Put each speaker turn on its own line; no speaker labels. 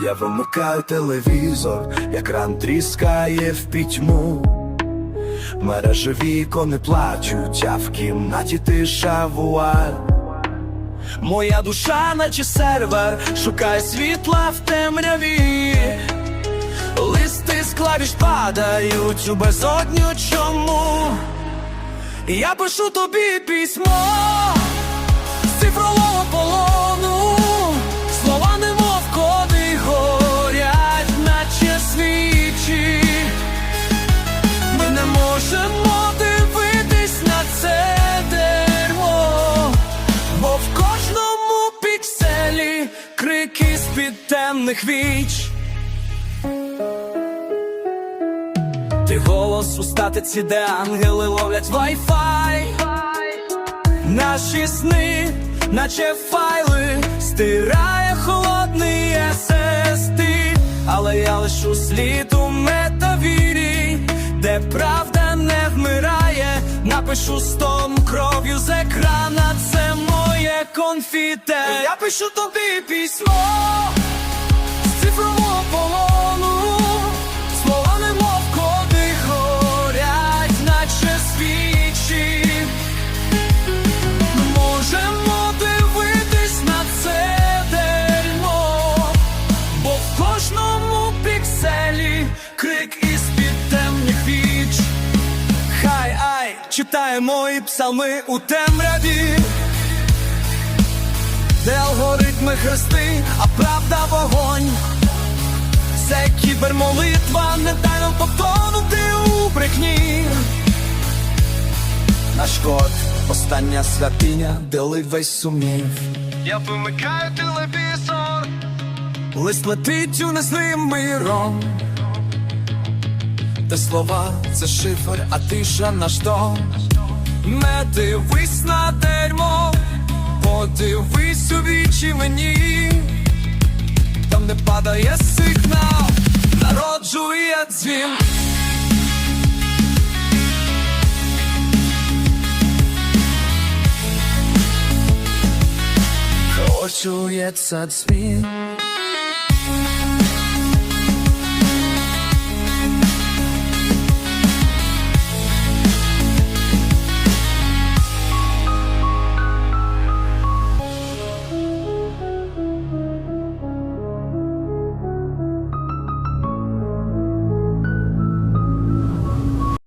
Я вимикаю телевізор, екран тріскає в пітьму. Мережеві ікони плачуть, а в кімнаті тиша вуаль. Моя душа, наче сервер, шукає світла в темряві. Листи з клавіш падають у безодню чому. Я пишу тобі письмо з цифрового полону, з-під темних віч. Ти голос у статиці, де ангели ловлять вай-фай. Наші сни, наче файли, стирає холодний SSD Але я лишу слід у метавірі, де правда не вмирає, напишу стом кров'ю з екрана, конфіте. Я пишу тобі письмо з цифрового полону, слова немов коди горять, наче свічі. Можемо дивитись на це дерьмо, бо в кожному пікселі крик із під темних віч. Хай ай, читає мої псалми у темряві, де алгоритми хрести, а правда вогонь. Це кібермолитва, не дай нам потонути у брехні. Наш код, остання святиня, делить весь сумів.
Я вимикаю телевізор,
Лист летить у незним миром. Де слова це шифр, а тиша наш дом. Не дивись на дерьмо, подивись вічі мені. Там не падає сигнал, народжує дзвін. Народжується дзвін.